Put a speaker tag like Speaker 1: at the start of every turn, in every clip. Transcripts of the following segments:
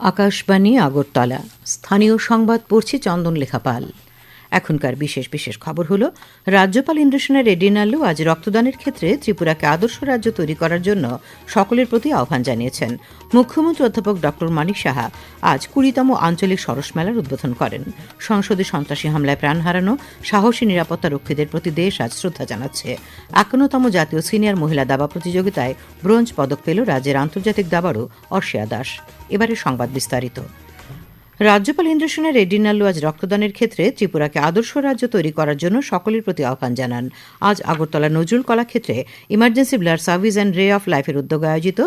Speaker 1: আকাশবাণী আগরতলা। স্থানীয় সংবাদ পড়ছে চন্দন লেখাপাল এখনকার বিশেষ বিশেষ খবর হলো, রাজ্যপাল ইন্দ্রসেনা রেড্ডি নাল্লু আজ রক্তদানের ক্ষেত্রে ত্রিপুরাকে আদর্শ রাজ্য তৈরি করার জন্য সকলের প্রতি আহ্বান জানিয়েছেন। মুখ্যমন্ত্রী অধ্যাপক ডক্টর মানিক সাহা আজ কুড়িতম আঞ্চলিক সরস মেলার উদ্বোধন করেন। সংসদে সন্ত্রাসী হামলায় প্রাণ হারানো, সাহসী নিরাপত্তা রক্ষীদের প্রতি দেশ আজ শ্রদ্ধা জানাচ্ছে। একান্নতম জাতীয় সিনিয়র মহিলা দাবা প্রতিযোগিতায় ব্রোঞ্জ পদক পেল রাজ্যের আন্তর্জাতিক দাবারও অর্ষিয়া দাস। এবারে সংবাদ বিস্তারিত। রাজ্যপাল ইন্দ্রসেনা রেড্ডি নাল্লু আজ রক্তদানের ক্ষেত্রে ত্রিপুরাকে আদর্শ রাজ্য তৈরি করার জন্য সকলের প্রতি আহ্বান জানান। আজ Agartala Nazrul কলাক্ষেত্রে emergency blood service and ray of লাইফের উদ্যোগে আয়োজিত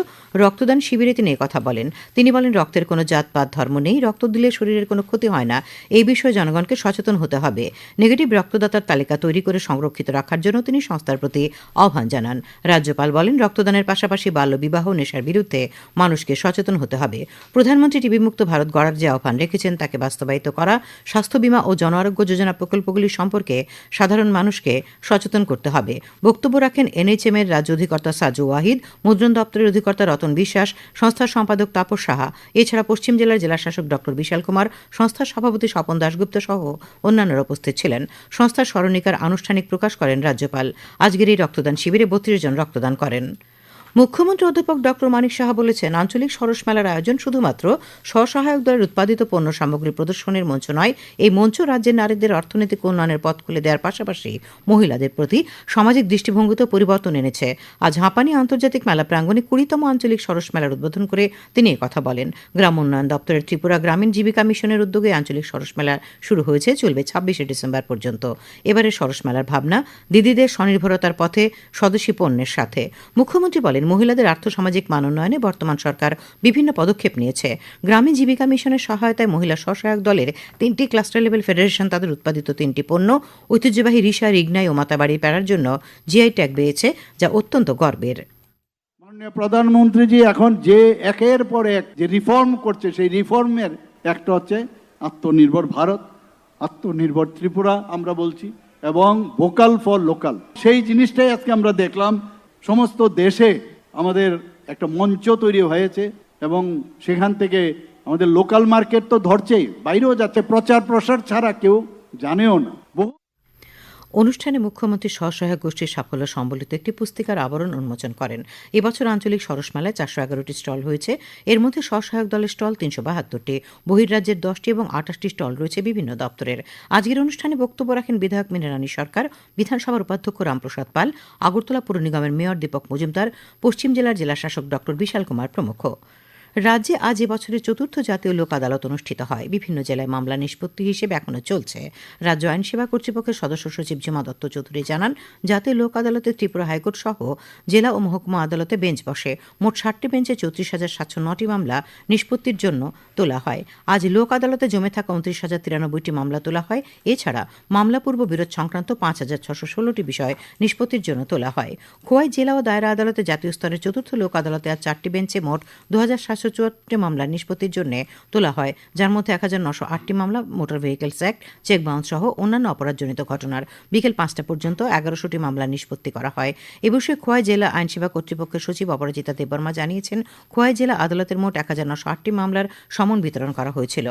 Speaker 1: রক্তদান শিবিরে তিনি কথা বলেন। তিনি বলেন, রক্তের কোনো জাতপাত, ধর্ম নেই, রক্ত দিলে শরীরের কোনো ক্ষতি হয় না। এই বিষয়ে জনগণকে সচেতন হতে হবে। নেগেটিভ রক্তদাতার তালিকা তৈরি করে সংরক্ষিত রাখার জন্য তিনি সংস্থার প্রতি আহ্বান জানান। রাজ্যপাল বলেন, রক্তদানের পাশাপাশি বাল্যবিবাহ নেশার বিরুদ্ধে মানুষকে সচেতন হতে হবে। প্রধানমন্ত্রী টিভি মুক্ত ভারত গড়ার যে আহ্বান রেখেছেন তাকে বাস্তবায়িত করা, স্বাস্থ্য বীমা ও জন আরোগ্য যোজনা প্রকল্পগুলি সম্পর্কে সাধারণ মানুষকে সচেতন করতে হবে। বক্তব্য রাখেন এনএইচএম এর রাজ্য অধিকর্তা সাজু ওয়াহিদ, মুদ্রণ দপ্তরের অধিকর্তা রতন বিশ্বাস, সংস্থার সম্পাদক তাপস সাহা, এছাড়া পশ্চিম জেলার জেলা শাসক ডক্টর বিশাল কুমার, সংস্থার সভাপতি স্বপন দাশগুপ্ত সহ অন্যান্যরা উপস্থিত ছিলেন। সংস্থার স্মরণিকার আনুষ্ঠানিক প্রকাশ করেন রাজ্যপাল। আজকের এই রক্তদান শিবিরে বত্রিশ জন রক্তদান করেন। মুখ্যমন্ত্রী অধ্যাপক ডক্টর মানিক সাহা বলেছেন, আঞ্চলিক সরস মেলার আয়োজন শুধুমাত্র স্বসহায়ক দলের উৎপাদিত পণ্য সামগ্রী প্রদর্শনের মঞ্চ নয়, এই মঞ্চ রাজ্যের নারীদের অর্থনৈতিক উন্নয়নের পথ খুলে দেওয়ার পাশাপাশি মহিলাদের প্রতি সামাজিক দৃষ্টিভঙ্গিতেও পরিবর্তন এনেছে। আজ হাঁপানি আন্তর্জাতিক মেলা প্রাঙ্গণে কুড়িতম আঞ্চলিক সরস মেলার উদ্বোধন করে তিনি কথা বলেন। গ্রাম উন্নয়ন দপ্তরের ত্রিপুরা গ্রামীণ জীবিকা মিশনের উদ্যোগে আঞ্চলিক সরস মেলা শুরু হয়েছে, চলবে ছাব্বিশে ডিসেম্বর পর্যন্ত। এবারে সরস মেলার ভাবনা দিদিদের স্বনির্ভরতার পথে স্বদেশী পণ্যের সাথে। মুখ্যমন্ত্রী বলেন মহিলাদের আর্থসামাজিক মান উন্নয়নে বর্তমান সরকার বিভিন্ন পদক্ষেপ নিয়েছে। গ্রামীণ জীবিকা মিশনের সহায়তায় মহিলা স্বসহায়ক দলের তিনটি ক্লাস্টার লেভেল ফেডারেশন তাদের উৎপাদিত তিনটি পণ্য, ঐতিহ্যবাহী রিসা, রিগনাই ও মাতাবাড়ি প্যারার জন্য জিআই ট্যাগ পেয়েছে যা অত্যন্ত গর্বের।
Speaker 2: মাননীয় প্রধানমন্ত্রীজি, এখন যে একের পর এক যে রিফর্ম করছে, সেই রিফর্মের একটা হচ্ছে আত্মনির্ভর ভারত, আত্মনির্ভর ত্রিপুরা আমরা বলছি, এবং ভোকাল ফর লোকাল। সেই জিনিসটাই আজকে আমরা দেখলাম, সমস্ত দেশে আমাদের একটা মঞ্চ তৈরি হয়েছে এবং সেখান থেকে আমাদের লোকাল মার্কেট তো ধরছেই, বাইরেও যাচ্ছে প্রচার প্রসার ছাড়া কেউ জানেও না।
Speaker 1: অনুষ্ঠানে মুখ্যমন্ত্রী স্বসহায়ক গোষ্ঠীর সাফল্য সম্বলিত একটি পুস্তিকার আবরণ উন্মোচন করেন। এবছর আঞ্চলিক সরস মেলায় চারশো এগারোটি স্টল হয়েছে। এর মধ্যে স্বসহায়ক দলের স্টল তিনশো বাহাত্তরটি, বহির্রাজ্যের দশটি এবং আঠাশটি স্টল রয়েছে বিভিন্ন দপ্তরের। আজকের অনুষ্ঠানে বক্তব্য রাখেন বিধায়ক মিনারানী সরকার, বিধানসভার উপাধ্যক্ষ রামপ্রসাদ পাল, আগরতলা পুর নিগমের মেয়র দীপক মজুমদার, পশ্চিম জেলার জেলা শাসক ডক্টর বিশাল কুমার প্রমুখ। রাজ্যে আজ এবছরের চতুর্থ জাতীয় লোক আদালত অনুষ্ঠিত হয়। বিভিন্ন জেলায় মামলা নিষ্পত্তি হিসেবে এখনও চলছে। রাজ্য আইন সেবা কর্তৃপক্ষের সদস্য সচিব ঝিমা দত্ত চৌধুরী জানান, জাতীয় লোক আদালতে ত্রিপুরা হাইকোর্ট সহ জেলা ও মহকুমা আদালতে বেঞ্চ বসে। মোট ষাটটি বেঞ্চে চৌত্রিশ হাজার সাতশো নটি মামলা নিষ্পত্তির জন্য তোলা হয়। আজ লোক আদালতে জমে থাকা উনত্রিশ হাজার তিরানব্বইটি মামলা তোলা হয়। এছাড়া মামলা পূর্ব বিরোধ সংক্রান্ত পাঁচ হাজার ছশো ষোলোটি বিষয় নিষ্পত্তির জন্য তোলা হয়। খোয়াই জেলা ও দায়রা আদালতে জাতীয় স্তরের চতুর্থ লোক আদালতে আজ চারটি বেঞ্চে মোট দু হাজার সাতশো চুয়াত্তরটি মামলা নিষ্পত্তির জন্য তোলা হয়, যার মধ্যে এক হাজার নশো আটটি মামলা, motor vehicles act, cheque bounce সহ অন্যান্য অপরাধজনিত ঘটনার। বিকেল পাঁচটা পর্যন্ত এগারোশোটি মামলা নিষ্পত্তি করা হয়। এ বিষয়ে খোয়াই জেলা আইনসেবা কর্তৃপক্ষের সচিব অপরাজিতা দেববর্মা জানিয়েছেন, খোয়াই জেলা আদালতের মোট এক হাজার নশো আটটি মামলার সমন বিতরণ করা হয়েছিল।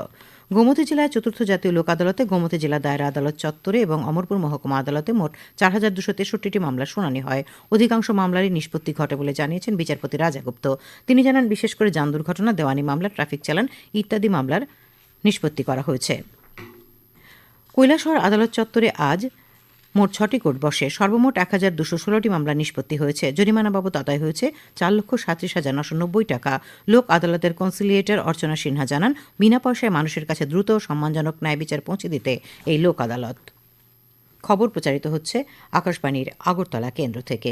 Speaker 1: গোমতী জেলায় চতুর্থ জাতীয় লোক আদালতে, গোমতী জেলা দায়রা আদালত চত্বরে এবং অমরপুর মহকুমা আদালতে মোট চার হাজার দুশো তেষট্টিটি মামলার শুনানি হয়। অধিকাংশ মামলারই নিষ্পত্তি ঘটে বলে জানিয়েছেন বিচারপতি রাজা গুপ্ত তিনি জানান, বিশেষ করে যান দুর্ঘটনা, দেওয়ানি মামলা, ট্রাফিক চালান ইত্যাদি মামলার নিষ্পত্তি করা হয়েছে। কৈলাসহর আদালত চত্বরে আজ মোট ছটি কোর্ট বসে। সর্বমোট এক হাজার দুশো ষোলোটি মামলা নিষ্পত্তি হয়েছে। জরিমানা বাবদ আদায় হয়েছে চার লক্ষ সাঁত্রিশ হাজার নশো নব্বই টাকা। লোক আদালতের কনসিলিয়েটর অর্চনা সিনহা জানান, বিনা পয়সায় মানুষের কাছে দ্রুত সম্মানজনক ন্যায় বিচার পৌঁছে দিতে এই লোক আদালত। খবর প্রচারিত হচ্ছে আকাশবাণীর আগরতলা কেন্দ্র থেকে।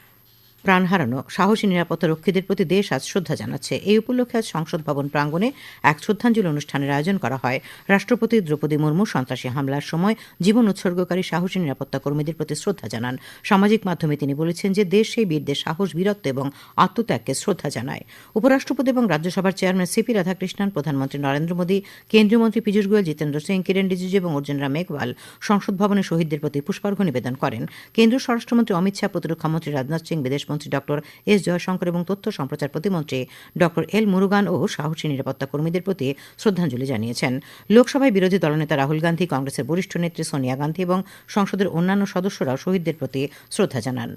Speaker 1: প্রাণ হারানো সাহসী নিরাপত্তা রক্ষীদের প্রতি দেশ আজ শ্রদ্ধা জানাচ্ছে। এই উপলক্ষে আজ সংসদ ভবন প্রাঙ্গণে এক শ্রদ্ধাঞ্জলি অনুষ্ঠানের আয়োজন করা হয়। রাষ্ট্রপতি দ্রৌপদী মুর্মু সন্ত্রাসী হামলার সময় জীবন উৎসর্গকারী সাহসী নিরাপত্তা কর্মীদের প্রতি শ্রদ্ধা জানান। সামাজিক মাধ্যমে তিনি বলেছেন যে দেশ সেই বীরদের সাহস, বীরত্ব এবং আত্মত্যাগকে শ্রদ্ধা জানায়। উপরাষ্ট্রপতি এবং রাজ্যসভার চেয়ারম্যান সিপি রাধাকৃষ্ণন, প্রধানমন্ত্রী নরেন্দ্র মোদী, কেন্দ্রীয় মন্ত্রী পীযূষ গোয়েল, জিতেন্দ্র সিং, কিরেন রিজিজু এবং অর্জুন রাম মেঘওয়াল সংসদ ভবনে শহীদদের প্রতি পুষ্পার্ঘ্য নিবেদন করেন। কেন্দ্রীয় স্বরাষ্ট্রমন্ত্রী অমিত শাহ প্রতিরক্ষামন্ত্রী রাজনাথ সিং বিদেশমন্ত্রী ডক্টর এস জয়শঙ্কর এবং তথ্য সম্প্রচার প্রতিমন্ত্রী ডক্টর এল মুরুগান ও সাহসী নিরাপত্তা কর্মীদের প্রতি শ্রদ্ধাঞ্জলি জানিয়েছেন। লোকসভায় বিরোধী দলনেতা রাহুল গান্ধী, কংগ্রেসের বরিষ্ঠ নেত্রী সোনিয়া গান্ধী এবং সংসদের অন্যান্য সদস্যরাও শহীদদের প্রতি শ্রদ্ধা জানান।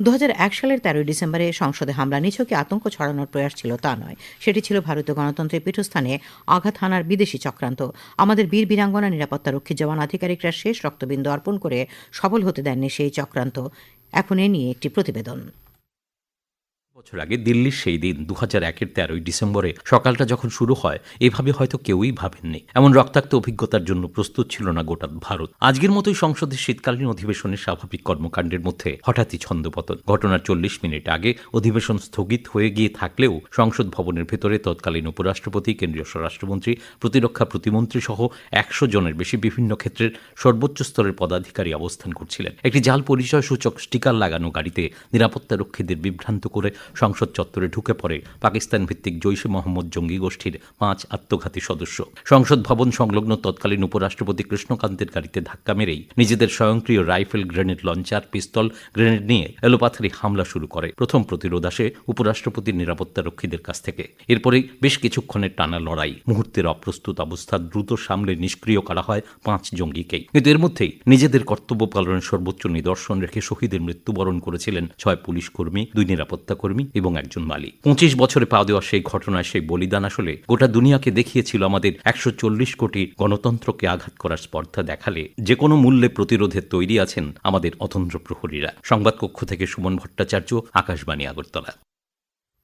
Speaker 1: দু হাজার এক সালের তেরোই ডিসেম্বরে সংসদে হামলা নিছকে আতঙ্ক ছড়ানোর প্রয়াস ছিল তা নয়। সেটি ছিল ভারতীয় গণতন্ত্রের পীঠস্থানে আঘাত হানার বিদেশি চক্রান্ত। আমাদের বীর বীরাঙ্গনা নিরাপত্তা রক্ষী জওয়ান আধিকারিকরা শেষ রক্তবিন্দু অর্পণ করে সফল হতে দেননি সেই চক্রান্ত। এখন এ নিয়ে একটি প্রতিবেদন।
Speaker 3: বছর আগে দিল্লির সেই দিন দু হাজার একের তেরোই ডিসেম্বরে সকালটা যখন শুরু হয়, এভাবে হয়তো কেউই ভাবেননি। এমন রক্তাক্ত অভিজ্ঞতার জন্য প্রস্তুত ছিল না গোটা ভারত। আজকের মতোই সংসদের শীতকালীন অধিবেশনের স্বাভাবিক কর্মকাণ্ডের মধ্যে হঠাৎই ছন্দপতন। ঘটনার চল্লিশ মিনিট আগে অধিবেশন স্থগিত হয়ে গিয়ে থাকলেও সংসদ ভবনের ভেতরে তৎকালীন উপরাষ্ট্রপতি, কেন্দ্রীয় স্বরাষ্ট্রমন্ত্রী, প্রতিরক্ষা প্রতিমন্ত্রী সহ একশো জনের বেশি বিভিন্ন ক্ষেত্রের সর্বোচ্চ স্তরের পদাধিকারী অবস্থান করছিলেন। একটি জাল পরিচয় সূচক স্টিকার লাগানো গাড়িতে নিরাপত্তা রক্ষীদের বিভ্রান্ত করে সংসদ চত্বরে ঢুকে পড়ে পাকিস্তান ভিত্তিক জৈশে মোহাম্মদ জঙ্গি গোষ্ঠীর পাঁচ আত্মঘাতী সদস্য। সংসদ ভবন সংলগ্ন তৎকালীন উপরাষ্ট্রপতি কৃষ্ণকান্তের গাড়িতে ধাক্কা মেরেই নিজেদের স্বয়ংক্রিয় rifle grenade launcher, pistol, grenade নিয়ে এলোপাথারি হামলা শুরু করে। প্রথম প্রতিরোধ আসে উপরাষ্ট্রপতির নিরাপত্তা রক্ষীদের কাছ থেকে। এরপরেই বেশ কিছুক্ষণের টানা লড়াই। মুহূর্তের অপ্রস্তুত অবস্থা দ্রুত সামলে নিষ্ক্রিয় করা হয় পাঁচ জঙ্গিকেই। কিন্তু এর মধ্যেই নিজেদের কর্তব্য পালনের সর্বোচ্চ নিদর্শন রেখে শহীদের মৃত্যুবরণ করেছিলেন ছয় পুলিশ কর্মী, দুই নিরাপত্তা কর্মী এবং একজন মালিক। পঁচিশ বছরে পা দেওয়া সেই ঘটনায় সেই বলিদান আসলে গোটা দুনিয়াকে দেখিয়েছিল আমাদের একশো চল্লিশ কোটি গণতন্ত্রকে আঘাত করার স্পর্ধা দেখালে যে কোনো মূল্যে প্রতিরোধের তৈরি আছেন আমাদের অতন্ত্র প্রহরীরা সংবাদকক্ষ থেকে সুমন ভট্টাচার্য, আকাশবাণী আগরতলা।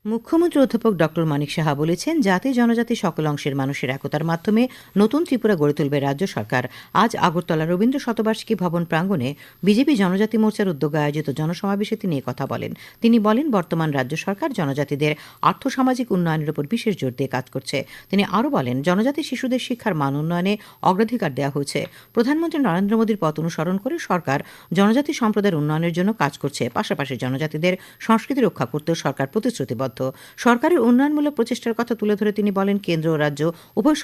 Speaker 1: মুখ্যমন্ত্রী অধ্যাপক ডক্টর মানিক সাহা বলেছেন, জাতি জনজাতি সকল অংশের মানুষের একতার মাধ্যমে নতুন ত্রিপুরা গড়ে তুলবে রাজ্য সরকার। আজ আগরতলা রবীন্দ্র শতবার্ষিকী ভবন প্রাঙ্গণে বিজেপি জনজাতি মোর্চার উদ্যোগে আয়োজিত জনসমাবেশে তিনি কথা বলেন। তিনি বলেন, বর্তমান রাজ্য সরকার জনজাতিদের আর্থসামাজিক উন্নয়নের উপর বিশেষ জোর দিয়ে কাজ করছে। তিনি আরও বলেন, জনজাতি শিশুদের শিক্ষার মান উন্নয়নে অগ্রাধিকার দেওয়া হয়েছে। প্রধানমন্ত্রী নরেন্দ্র মোদীর পথ অনুসরণ করে সরকার জনজাতি সম্প্রদায়ের উন্নয়নের জন্য কাজ করছে। পাশাপাশি জনজাতিদের সংস্কৃতি রক্ষা করতেও সরকার প্রতিশ্রুতিবদ্ধ। সরকারের উন্নয়নমূলক প্রচেষ্টার কথা তুলে ধরে তিনি বলেন, কেন্দ্র ও রাজ্য, উভয়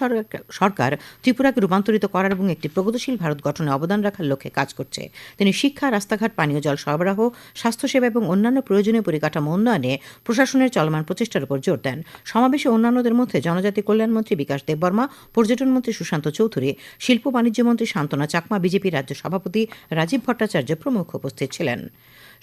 Speaker 1: সরকার- ত্রিপুরাকে রূপান্তরিত করার এবং একটি প্রগতিশীল ভারত গঠনে অবদান রাখার লক্ষ্যে কাজ করছে। তিনি শিক্ষা, রাস্তাঘাট, পানীয় জল সরবরাহ, স্বাস্থ্যসেবা এবং অন্যান্য প্রয়োজনীয় পরিকাঠামো উন্নয়নে প্রশাসনের চলমান প্রচেষ্টার উপর জোর দেন। সমাবেশে অন্যান্যদের মধ্যে জনজাতি কল্যাণমন্ত্রী বিকাশ দেববর্মা, পর্যটন মন্ত্রী সুশান্ত চৌধুরী, শিল্প বাণিজ্য মন্ত্রী শান্তনা চাকমা, বিজেপি রাজ্য সভাপতি রাজীব ভট্টাচার্য প্রমুখ উপস্থিত ছিলেন।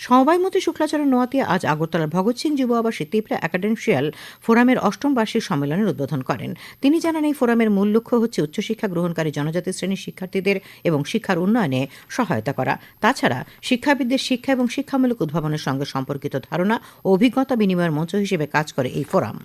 Speaker 1: সমবায় মন্ত্রী শুক্লাচরণ নোয়াতিয়া আজ আগরতলার ভগৎ সিং যুব আবাসে ত্রিপুরা একাডেমিশিয়াল ফোরামের অষ্টম বার্ষিক সম্মেলনের উদ্বোধন করেন। তিনি জানান, এই ফোরামের মূল লক্ষ্য হচ্ছে উচ্চশিক্ষা গ্রহণকারী জনজাতি শ্রেণির শিক্ষার্থীদের এবং শিক্ষার উন্নয়নে সহায়তা করা। তাছাড়া, শিক্ষাবিদদের শিক্ষা এবং শিক্ষামূলক উদ্ভাবনের সঙ্গে সম্পর্কিত ধারণা ও অভিজ্ঞতা বিনিময়ের মঞ্চ হিসেবে কাজ করে এই ফোরাম।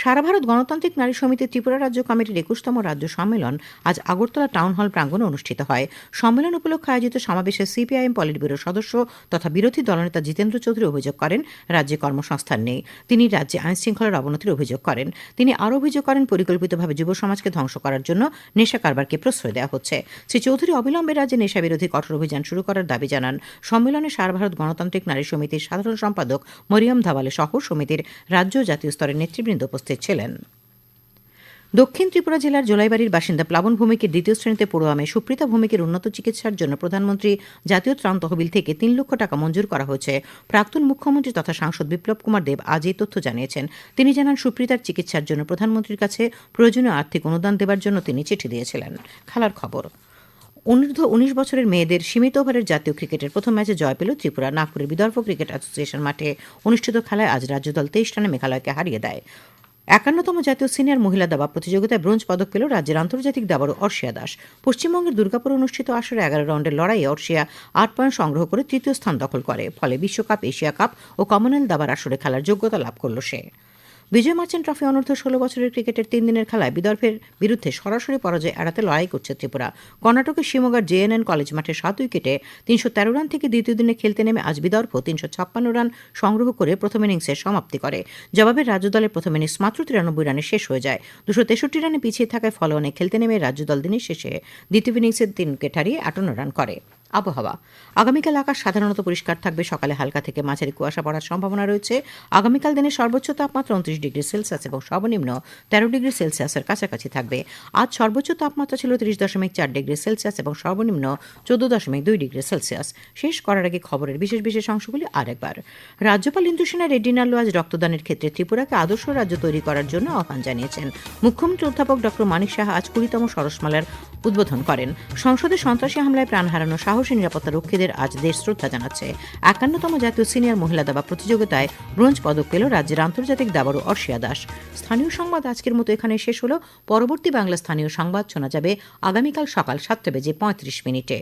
Speaker 1: সারা ভারত গণতান্ত্রিক নারী সমিতি ত্রিপুরা রাজ্য কমিটির একুশতম রাজ্য সম্মেলন আজ আগরতলা টাউন হল প্রাঙ্গণে অনুষ্ঠিত হয়। সম্মেলন উপলক্ষে আয়োজিত সমাবেশে সিপিআইএম পলিট ব্যুরোর সদস্য তথা বিরোধী দলনেতা জিতেন্দ্র চৌধুরী অভিযোগ করেন, রাজ্যে কর্মসংস্থান নেই। তিনি রাজ্যে আইন শৃঙ্খলার অবনতির অভিযোগ করেন। তিনি আরও অভিযোগ করেন, পরিকল্পিতভাবে যুব সমাজকে ধ্বংস করার জন্য নেশা কারবারকে প্রশ্রয় দেওয়া হচ্ছে। শ্রী চৌধুরী অবিলম্বে রাজ্যে নেশা বিরোধী কঠোর অভিযান শুরু করার দাবি জানান। সম্মেলনে সারা ভারত গণতান্ত্রিক নারী সমিতির সাধারণ সম্পাদক মরিয়ম ধাওয়ালে সহ সমিতির রাজ্য জাতীয় স্তরের নেতৃবৃন্দ উপস্থিত ছিলেন। দক্ষিণ ত্রিপুরা জেলার জোলাইবাড়ির বাসিন্দা প্লাবন ভূমিকের দ্বিতীয় শ্রেণীতে পড়ুয়ামে সুপ্রিতা ভূমিকের উন্নত চিকিৎসার জন্য প্রধানমন্ত্রী জাতীয় ত্রাণ তহবিল থেকে তিন লক্ষ টাকা মঞ্জুর করা হয়েছে। প্রাক্তন মুখ্যমন্ত্রী তথা সাংসদ বিপ্লব কুমার দেব আজ এই তথ্য জানিয়েছেন। তিনি জানান, সুপ্রিতার চিকিৎসার জন্য প্রধানমন্ত্রীর কাছে প্রয়োজনীয় আর্থিক অনুদান দেবার জন্য তিনি চিঠি দিয়েছিলেন। খেলার খবর, অনূর্ধ্ব উনিশ বছরের মেয়েদের সীমিত ওভারের জাতীয় ক্রিকেটের প্রথম ম্যাচে জয় পেল ত্রিপুরা। নাগপুরের বিদর্ভ ক্রিকেট অ্যাসোসিয়েশন মাঠে অনুষ্ঠিত খেলায় আজ রাজ্যদল তেইশ রানে মেঘালয়কে হারিয়ে দেয়। একান্নতম জাতীয় সিনিয়র মহিলা দাবা প্রতিযোগিতায় ব্রোঞ্জ পদক পেল রাজ্যের আন্তর্জাতিক দাবারু অর্ষিয়া দাস। পশ্চিমবঙ্গের দুর্গাপুর অনুষ্ঠিত আসরে এগারো রাউন্ডের লড়াইয়ে অর্ষিয়া আট পয়েন্ট সংগ্রহ করে তৃতীয় স্থান দখল করে, ফলে বিশ্বকাপ, এশিয়া কাপ ও কমনওয়েলথ দাবার আসরে খেলার যোগ্যতা লাভ করল সে। বিজয় মার্চেন্ট ট্রফি অনূর্ধ্ব ষোলো বছরের ক্রিকেটের তিন দিনের খেলায় বিদর্ভের বিরুদ্ধে সরাসরি পরাজয় এড়াতে লড়াই করছে ত্রিপুরা। কর্ণাটকের শিমোগার জেএনএন কলেজ মাঠে সাত উইকেটে তিনশো তেরো রান থেকে দ্বিতীয় দিনে খেলতে নেমে আজ বিদর্ভ তিনশো ছাপ্পান্ন রান সংগ্রহ করে প্রথম ইনিংসের সমাপ্তি করে। জবাবে রাজ্য দলের প্রথম ইনিংস মাত্র তিরানব্বই রানে শেষ হয়ে যায়। দুশো তেষট্টি রানে পিছিয়ে থাকায় ফলোয়ানে খেলতে নেমে রাজ্য দল দিনের শেষে দ্বিতীয় ইনিংসের তিন উইকেট হারিয়ে আটান্ন রান করে। আবহাওয়া। আগামীকাল আকাশ সাধারণত পরিষ্কার থাকবে, সকালে হালকা থেকে মাঝারি কুয়াশা পড়ার সম্ভাবনা রয়েছে। আগামীকাল দিনের সর্বোচ্চ তাপমাত্রা উনত্রিশ ডিগ্রি সেলসিয়াস এবং সর্বনিম্ন তেরো ডিগ্রি সেলসিয়াসের কাছাকাছি থাকবে। আজ সর্বোচ্চ তাপমাত্রা ছিল তিরিশ দশমিক চার ডিগ্রি সেলসিয়াস এবং সর্বনিম্ন চোদ্দ দশমিক দুই ডিগ্রি সেলসিয়াস। শেষ করার আগে খবরের বিশেষ বিশেষ অংশগুলি আরেকবার। রাজ্যপাল ইন্দু সেনা রেড্ডি নাল্লু আজ রক্তদানের ক্ষেত্রে ত্রিপুরাকে আদর্শ রাজ্য তৈরি করার জন্য আহ্বান জানিয়েছেন। মুখ্যমন্ত্রী অধ্যাপক ডক্টর মানিক সাহা আজ কুড়িতম সরসমালার উদ্বোধন করেন। সংসদে সন্ত্রাসী হামলায় প্রাণ হারানো সাহসী নিরাপত্তা রক্ষীদের আজ দেশ শ্রদ্ধা জানাচ্ছে। একান্নতম জাতীয় সিনিয়র মহিলা দাবা প্রতিযোগিতায় ব্রোঞ্জ পদক পেল রাজ্যের আন্তর্জাতিক দাবারু অর্ষিয়া দাস। স্থানীয় সংবাদ আজকের মতো এখানে শেষ হল। পরবর্তী বাংলা স্থানীয় সংবাদ শোনা যাবে আগামীকাল সকাল সাতটা বেজে পঁয়ত্রিশ মিনিটে।